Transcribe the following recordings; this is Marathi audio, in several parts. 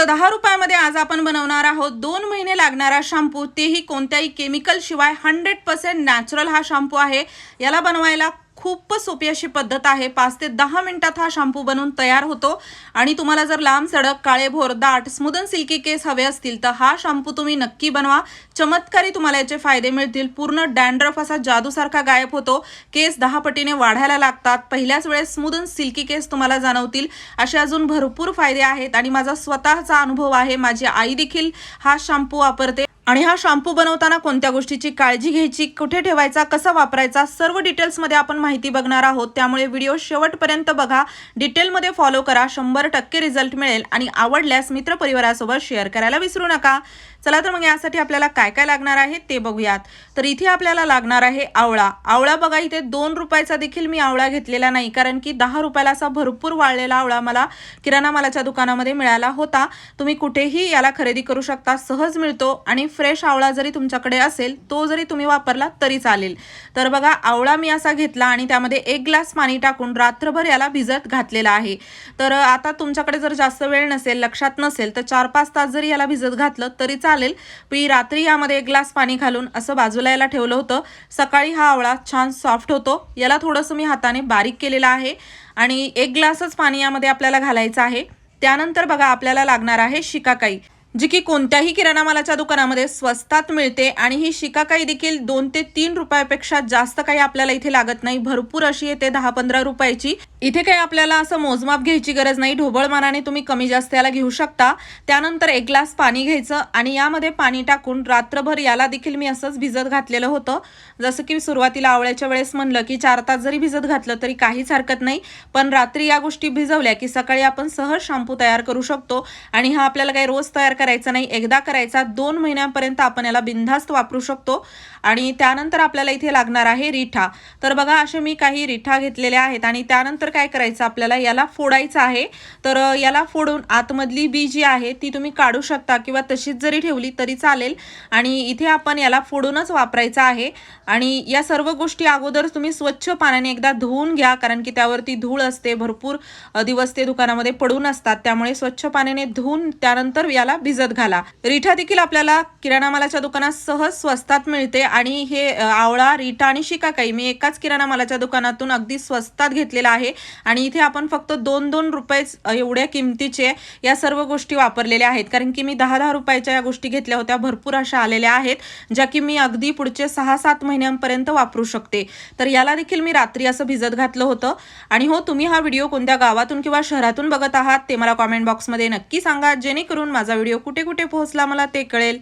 फक्त दहा रुपयामध्ये आज आपण बनवणार आहोत. दोन महिने लागणारा शॅम्पू. तेही कोणत्याही केमिकल शिवाय हंड्रेड पर्सेंट नॅचरल हा शॅम्पू आहे. याला बनवायला खूपच सोपी अशी पद्धत आहे. पाच ते दहा मिनिटात हा शॅम्पू बनवून तयार होतो. आणि तुम्हाला जर लांब सडक काळे भोर दाट स्मुदन सिल्की केस हवे असतील तर हा शॅम्पू तुम्ही नक्की बनवा. चमत्कारी तुम्हाला याचे फायदे मिळतील. पूर्ण डॅन्ड्रफ असा जादूसारखा गायब होतो. केस दहा पटीने वाढायला लागतात. पहिल्याच वेळेस स्मूदन सिल्की केस तुम्हाला जाणवतील. असे अजून भरपूर फायदे आहेत आणि माझा स्वतःचा अनुभव आहे. माझी आई देखील हा शॅम्पू वापरते. आणि हा शॅम्पू बनवताना कोणत्या गोष्टीची काळजी घ्यायची कुठे ठेवायचा कसा वापरायचा सर्व डिटेल्समध्ये आपण माहिती बघणार आहोत. त्यामुळे व्हिडिओ शेवटपर्यंत बघा. डिटेलमध्ये फॉलो करा. शंभर टक्के रिझल्ट मिळेल आणि आवडल्यास मित्रपरिवारासोबत शेअर करायला विसरू नका. चला तर मग यासाठी आपल्याला काय काय लागणार आहे ते बघूयात. तर इथे आपल्याला लागणार आहे आवळा. आवळा बघा इथे दोन रुपयाचा देखील मी आवळा घेतलेला नाही कारण की दहा रुपयाला असा भरपूर वाळलेला आवळा मला किराणा मालाच्या दुकानामध्ये मिळाला होता. तुम्ही कुठेही याला खरेदी करू शकता. सहज मिळतो आणि फ्रेश आवळा जरी तुमच्याकडे असेल तो जरी तुम्ही वापरला तरी चालेल. तर बघा आवळा मी असा घेतला आणि त्यामध्ये एक ग्लास पाणी टाकून रात्रभर याला भिजत घातलेला आहे. तर आता तुमच्याकडे जर जास्त वेळ नसेल लक्षात नसेल तर चार पाच तास जरी याला भिजत घातलं तरी चालेल. मी रात्री यामध्ये एक ग्लास पाणी घालून असं बाजूला याला ठेवलं होतं. सकाळी हा आवळा छान सॉफ्ट होतो. याला थोडंसं मी हाताने बारीक केलेलं आहे आणि एक ग्लासच पाणी यामध्ये आपल्याला घालायचं आहे. त्यानंतर बघा आपल्याला लागणार आहे शिकाकाई. जी की कोणत्याही किराणा मालाच्या दुकानामध्ये स्वस्तात मिळते आणि ही शिकाकाई देखील दोन ते तीन रुपयापेक्षा जास्त काही आपल्याला इथे लागत नाही. भरपूर अशी येते दहा पंधरा रुपयाची. इथे काही आपल्याला असं मोजमाप घ्यायची गरज नाही. ढोबळ मानाने तुम्ही कमी जास्त याला घेऊ शकता. त्यानंतर एक ग्लास पाणी घ्यायचं आणि यामध्ये पाणी टाकून रात्रभर याला देखील मी असंच भिजत घातलेलं होतं. जसं की सुरुवातीला आवळ्याच्या वेळेस म्हणलं की चार तास जरी भिजत घातलं तरी काहीच हरकत नाही. पण रात्री या गोष्टी भिजवल्या की सकाळी आपण सहज शॅम्पू तयार करू शकतो आणि हा आपल्याला काही रोज तयार करायचा नाही एकदा करायचा दोन महिन्यापर्यंत आपण याला बिनधास्त वापरू शकतो. आणि त्यानंतर आपल्याला इथे लागणार आहे रिठा. तर बघा असे मी काही रिठा घेतलेल्या आहेत आणि त्यानंतर काय करायचं आपल्याला? याला फोडायचं आहे. तर याला फोडून आतमधली बी जी आहे ती तुम्ही काढू शकता किंवा तशीच जरी ठेवली तरी चालेल. आणि इथे आपण याला फोडूनच वापरायचं आहे. आणि या सर्व गोष्टी अगोदर तुम्ही स्वच्छ पाण्याने एकदा धुवून घ्या कारण की त्यावरती धूळ असते भरपूर दिवस ते दुकानामध्ये पडून असतात. त्यामुळे स्वच्छ पाण्याने धुवून त्यानंतर याला भिजत घाला. रिठा देखील आपल्याला किराणा मालाच्या दुकानात सहज स्वस्तात मिळते आणि हे आवळा रिठा आणि शिकाकाई मी एकाच किराणा मालाच्या दुकानातून अगदी स्वस्तात घेतलेला आहे आणि इथे आपण फक्त दोन दोन रुपयेच एवढ्या किमतीचे या सर्व गोष्टी वापरलेल्या आहेत. कारण की मी दहा दहा रुपयाच्या या गोष्टी घेतल्या होत्या भरपूर अशा आलेल्या आहेत ज्या की मी अगदी पुढचे सहा सात महिन्यांपर्यंत वापरू शकते. तर याला देखील मी रात्री असं भिजत घातलं होतं. आणि हो तुम्ही हा व्हिडिओ कोणत्या गावातून किंवा शहरातून बघत आहात ते मला कॉमेंट बॉक्समध्ये नक्की सांगा जेणेकरून माझा व्हिडिओ कुठे कुठे पोहोचला मला ते कळेल.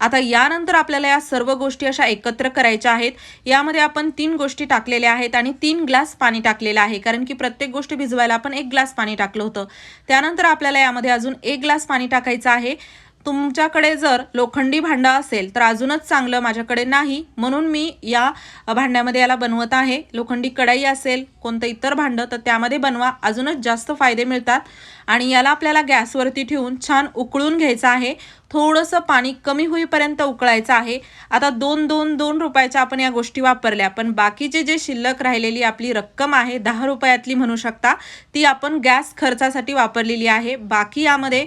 आता यानंतर आपल्याला या सर्व गोष्टी अशा एकत्र करायच्या आहेत. यामध्ये आपण तीन गोष्टी टाकलेल्या आहेत आणि तीन ग्लास पाणी टाकलेलं आहे. कारण की प्रत्येक गोष्ट भिजवायला आपण एक ग्लास पाणी टाकलं होतं. त्यानंतर आपल्याला यामध्ये अजून एक ग्लास पाणी टाकायचं आहे. तुमच्याकडे जर लोखंडी भांडं असेल तर अजूनच चांगलं माझ्याकडे नाही. म्हणून मी या भांड्यामध्ये याला बनवत आहे. लोखंडी कढाई असेल कोणतं इतर भांडं तर त्यामध्ये बनवा. अजूनच जास्त फायदे मिळतात. आणि याला आपल्याला गॅसवरती ठेवून छान उकळून घ्यायचं आहे. थोडंसं पाणी कमी होईपर्यंत उकळायचं आहे. आता दोन दोन दोन रुपयाच्या आपण या गोष्टी वापरल्या पण बाकीचे जे शिल्लक राहिलेली आपली रक्कम आहे दहा रुपयातली म्हणू शकता ती आपण गॅस खर्चासाठी वापरलेली आहे. बाकी यामध्ये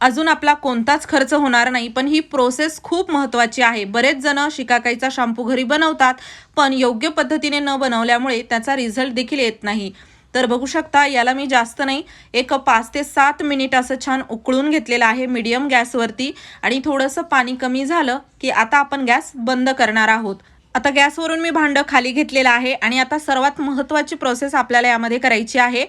अजून आपला कोणताच खर्च होणार नाही पण ही प्रोसेस खूप महत्त्वाची आहे. बरेच जण शिकाकाईचा शॅम्पू घरी बनवतात पण योग्य पद्धतीने न बनवल्यामुळे त्याचा रिझल्ट देखील येत नाही. तर बघू शकता याला मी जास्त नाही एक पाच ते सात मिनिट असं छान उकळून घेतलेलं आहे मीडियम गॅसवरती आणि थोडंसं पाणी कमी झालं की आता आपण गॅस बंद करणार आहोत. आता गॅसवरून मी भांडं खाली घेतलेलं आहे आणि आता सर्वात महत्त्वाची प्रोसेस आपल्याला यामध्ये करायची आहे.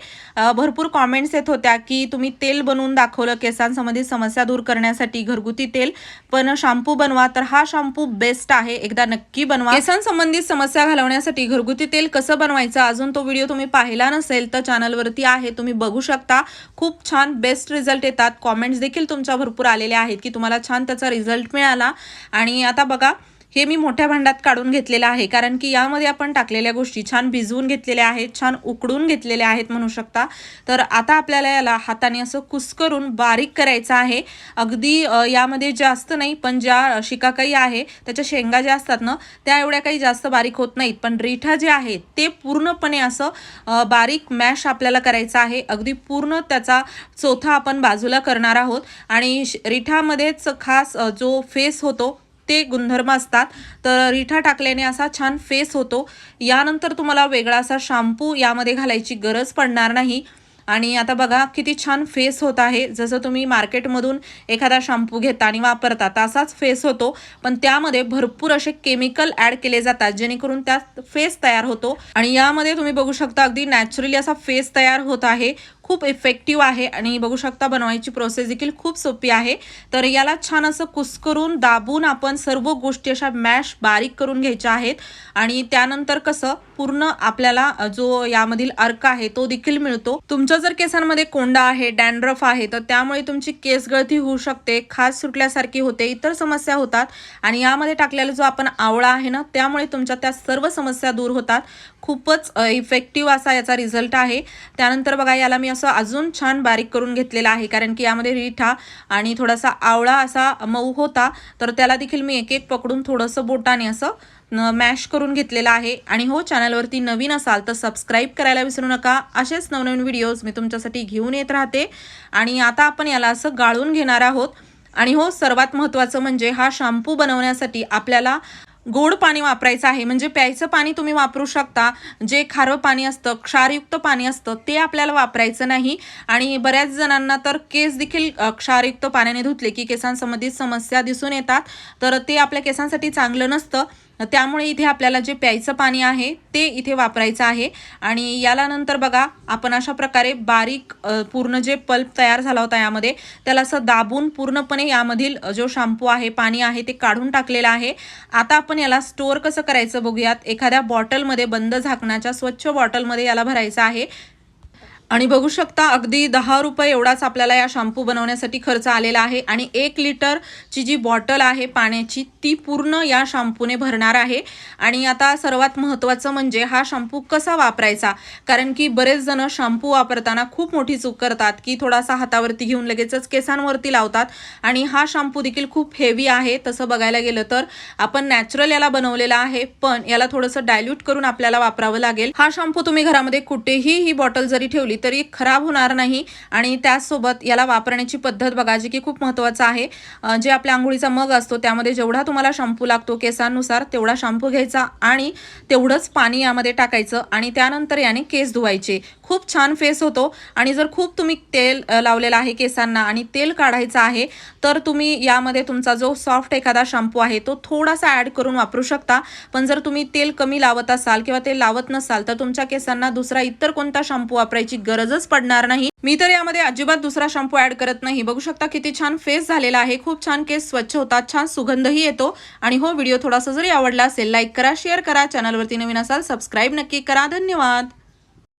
भरपूर कॉमेंट्स येत होत्या की तुम्ही तेल बनवून दाखवलं केसांसंबंधित समस्या दूर करण्यासाठी घरगुती तेल पण शॅम्पू बनवा. तर हा शॅम्पू बेस्ट आहे. एकदा नक्की बनवा. केसांसंबंधित समस्या घालवण्यासाठी घरगुती तेल कसं बनवायचं? अजून तो व्हिडिओ तुम्ही पाहिला नसेल तर चॅनलवरती आहे. तुम्ही बघू शकता. खूप छान बेस्ट रिझल्ट येतात. कॉमेंट्स देखील तुमच्या भरपूर आलेल्या आहेत की तुम्हाला छान त्याचा रिझल्ट मिळाला. आणि आता बघा हे मी मोठ्या भांड्यात काढून घेतलेलं आहे कारण की यामध्ये आपण टाकलेल्या गोष्टी छान भिजवून घेतलेल्या आहेत छान उकडून घेतलेल्या आहेत म्हणू शकता. तर आता आपल्याला याला हाताने असं कुस्करून बारीक करायचं आहे. अगदी यामध्ये जास्त नाही पण ज्या शिकाकाई आहे त्याच्या शेंगा ज्या असतात ना त्या एवढ्या काही जास्त बारीक होत नाहीत. पण रिठा जे आहे ते पूर्णपणे असं बारीक मॅश आपल्याला करायचं आहे. अगदी पूर्ण त्याचा चोथा आपण बाजूला करणार आहोत. आणि श- रिठामध्येच खास जो फेस होतो ते गुणधर्म असतात. तर रिठा टाकल्याने असा छान फेस होतो. यानंतर तुम्हाला वेगळा असा शॅम्पू यामध्ये घालायची गरज पडणार नाही. आणि आता बघा किती छान फेस होत आहे. जसं तुम्ही मार्केटमधून एखादा शॅम्पू घेता आणि वापरता तसाच फेस होतो. पण त्यामध्ये भरपूर असे केमिकल ॲड केले जातात जेणेकरून त्यात फेस तयार होतो. आणि यामध्ये तुम्ही बघू शकता अगदी नॅचरली असा फेस तयार होत आहे. खूप इफेक्टिव्ह आहे आणि बघू शकता बनवायची प्रोसेस देखील खूप सोपी आहे. तर याला छान असं कुस्करून दाबून आपण सर्व गोष्टी अशा मॅश बारीक करून घ्यायच्या आहेत. आणि त्यानंतर कसं पूर्ण आपल्याला जो यामधील अर्क आहे तो देखील मिळतो. तुमच्या जर केसांमध्ये कोंडा आहे डॅन्ड्रफ आहे तर त्यामुळे तुमची केस गळती होऊ शकते खास सुटल्यासारखी होते इतर समस्या होतात. आणि यामध्ये टाकलेला जो आपण आवळा आहे ना त्यामुळे तुमच्या त्या सर्व समस्या दूर होतात. खूपच इफेक्टिव्ह असा याचा रिझल्ट आहे. त्यानंतर बघा याला मी असं अजून छान बारीक करून घेतलेला आहे. कारण की यामध्ये रिठा आणि थोडासा आवळा असा मऊ होता तर त्याला देखील मी एक एक पकडून थोडंसं बोटाने असं मॅश करून घेतलेला आहे. आणि हो चॅनलवरती नवीन असाल तर सबस्क्राईब करायला विसरू नका. असेच नवनवीन व्हिडिओज मी तुमच्यासाठी घेऊन येत राहते. आणि आता आपण याला असं गाळून घेणार आहोत. आणि हो सर्वात महत्त्वाचं म्हणजे हा शॅम्पू बनवण्यासाठी आपल्याला गोड पाणी वापरायचं आहे. म्हणजे प्यायचं पाणी तुम्ही वापरू शकता. जे खारं पाणी असतं क्षारयुक्त पाणी असतं ते आपल्याला वापरायचं नाही. आणि बऱ्याच जणांना तर केस देखील क्षारयुक्त पाण्याने धुतले की केसांसंबंधित समस्या दिसून येतात. तर ते आपल्या केसांसाठी चांगलं नसतं. त्यामुळे इथे आपल्याला जे प्यायचं पाणी आहे ते इथे वापरायचं आहे. आणि याला नंतर बघा आपण अशा प्रकारे बारीक पूर्ण जे पल्प तयार झाला होता यामध्ये त्याला असं दाबून पूर्णपणे यामधील जो शॅम्पू आहे पाणी आहे ते काढून टाकलेलं आहे. आता आपण याला स्टोअर कसं करायचं बघूयात. एखाद्या बॉटलमध्ये बंद झाकणाच्या स्वच्छ बॉटलमध्ये याला भरायचं आहे. आणि बघू शकता अगदी दहा रुपये एवढाच आपल्याला या शॅम्पू बनवण्यासाठी खर्च आलेला आहे. आणि एक लिटरची जी बॉटल आहे पाण्याची ती पूर्ण या शॅम्पूने भरणार आहे. आणि आता सर्वात महत्त्वाचं म्हणजे हा शॅम्पू कसा वापरायचा? कारण की बरेच जण शॅम्पू वापरताना खूप मोठी चूक करतात की थोडासा हातावरती घेऊन लगेचच केसांवरती लावतात. आणि हा शॅम्पू देखील खूप हेवी आहे. तसं बघायला गेलं तर आपण नॅचरल याला बनवलेला आहे पण याला थोडंसं डायल्यूट करून आपल्याला वापरावं लागेल. हा शॅम्पू तुम्ही घरामध्ये कुठेही ही बॉटल जरी ठेवली तरी खराब होणार नाही आणि त्याचसोबत याला वापरण्याची पद्धत बघा जी की खूप महत्त्वाचं आहे. जे आपल्या आंघोळीचा मग असतो त्यामध्ये जेवढा तुम्हाला शॅम्पू लागतो केसांनुसार तेवढा शॅम्पू घ्यायचा आणि तेवढंच पाणी यामध्ये टाकायचं आणि त्यानंतर याने केस धुवायचे. खूप छान फेस होतो आणि जर खूप तुम्ही तेल लावलेलं आहे केसांना आणि तेल काढायचं आहे तर तुम्ही यामध्ये तुमचा जो सॉफ्ट एखादा शॅम्पू आहे तो थोडासा ॲड करून वापरू शकता. पण जर तुम्ही तेल कमी लावत असाल किंवा तेल लावत नसाल तर तुमच्या केसांना दुसरा इतर कोणता शॅम्पू वापरायची गरजच पडणार नाही. मी तर यामध्ये अजिबात दुसरा शॅम्पू ऍड करत नाही. बघू शकता किती छान फेस झालेला आहे. खूप छान केस स्वच्छ होतात. छान सुगंधही येतो. आणि हो व्हिडिओ थोडासा जरी आवडला असेल लाईक करा शेअर करा. चॅनलवरती नवीन असाल सबस्क्राईब नक्की करा. धन्यवाद.